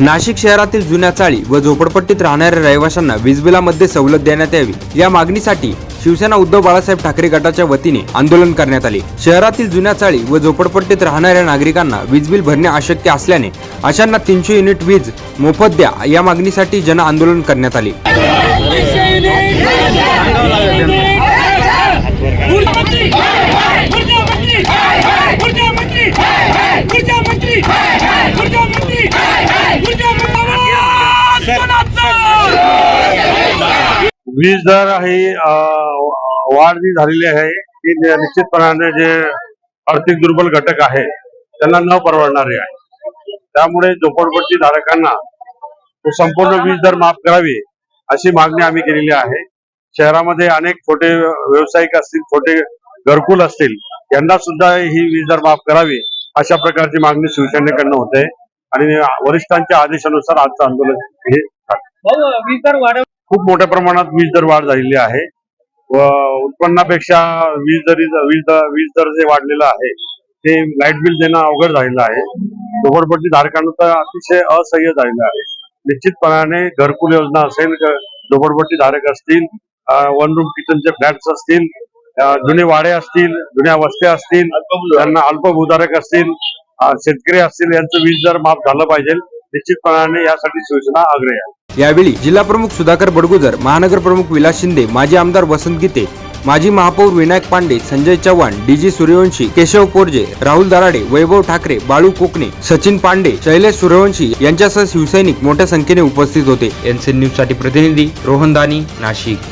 नाशिक शहरातील जुन्या चाळी व झोपडपट्टीत राहणाऱ्या रहिवाशांना वीजबिलामध्ये सवलत देण्यात यावी या मागणीसाठी शिवसेना उद्धव बाळासाहेब ठाकरे गटाच्या वतीने आंदोलन करण्यात आले. शहरातील जुन्या चाळी व झोपडपट्टीत राहणाऱ्या नागरिकांना वीज बिल भरणे अशक्य असल्याने अशांना तीनशे युनिट वीज मोफत द्या या मागणीसाठी जन आंदोलन करण्यात आले. वीज दर ही वाढ जी झालेली आहे ती निश्चितपणाने जे आर्थिक दुर्बल घटक आहे त्यांना न परवडणारी आहे. त्यामुळे झोपडपट्टी धारकांना संपूर्ण वीज दर माफ करावी अशी मागणी आम्ही केलेली आहे. शहरामध्ये अनेक छोटे व्यावसायिक असतील छोटे घरकुल असतील यांना सुद्धा ही वीज दर माफ करावी अशा प्रकारची मागणी शिवसेनेकडनं होते. आणि वरिष्ठांच्या आदेशानुसार आजचं आंदोलन हे झालं. खूप मोठ्या प्रमाणात वीज दर वाढ झालेली आहे. व उत्पन्नापेक्षा वीज दरी वीज दर वीज दर जे वाढलेलं आहे ते लाइट बिल देणं अवघड झालेलं आहे. झोपडपट्टी धारकांना तर अतिशय असह्य झालेलं आहे. निश्चितपणाने घरकुल योजना असेल झोपडपट्टी धारक असतील वन रूम किचनचे फ्लॅट्स असतील जुने वाडे असतील जुन्या वस्त्या असतील त्यांना अल्पभूधारक असतील शेतकरी असतील यांचं वीज दर माफ झालं पाहिजे. निश्चितपणाने यासाठी सूचना आग्रही आहे. यावेळी जिल्हा प्रमुख सुधाकर बडगुजर महानगर प्रमुख विलास शिंदे माजी आमदार वसंत गीते माजी महापौर विनायक पांडे संजय चव्हाण डीजी सूर्यवंशी केशव कोरजे राहुल दराडे वैभव ठाकरे बाळू कोकणे सचिन पांडे शैलेश सूर्यवंशी यांच्यासह शिवसैनिक मोठ्या संख्येने उपस्थित होते. एनसीएन न्यूजसाठी प्रतिनिधी रोहन दानी नाशिक.